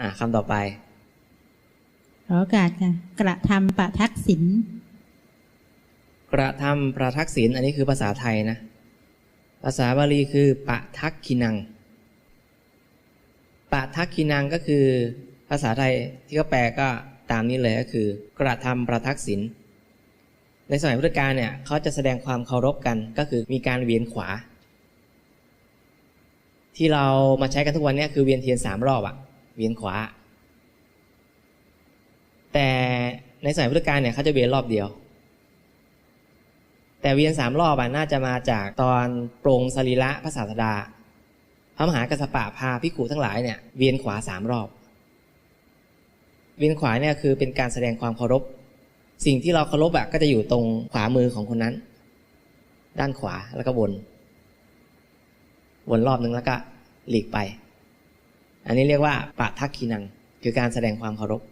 อ่าคำต่อไป ขอโอกาสค่ะ กระทำปะทักษิณกระทำประทักษิณอันนี้คือภาษาไทยนะ ภาษาบาลีคือปะทักคินังปะทักคินังก็คือ ภาษาไทยที่เขาแปลก็ตามนี้เลยก็คือ กระทำประทักษิณในสมัยพุทธกาลเนี่ยเขาจะแสดงความเคารพกันก็คือมีการเวียนขวา ที่เรามาใช้กันทุกวันเนี้คือเวียนเทียนสามรอบอะ เวียนขวา แต่ในสมัยพุทธกาลเนี่ยเขาจะเวียนรอบเดียว แต่เวียนสามรอบอะน่าจะมาจากตอนปรงสรีระพระศาสดา พระมหากัสสปะพาพิขุทั้งหลายเนี่ยเวียนขวาสามรอบ เวียนขวาเนี่ยคือเป็นการแสดงความเคารพ สิ่งที่เราเคารพอะก็จะอยู่ตรงขวามือของคนนั้น ด้านขวาแล้วก็วนวนรอบนึงแล้วก็หลีกไป อันนี้เรียกว่าปะทักคีนัง คือการแสดงความเคารพ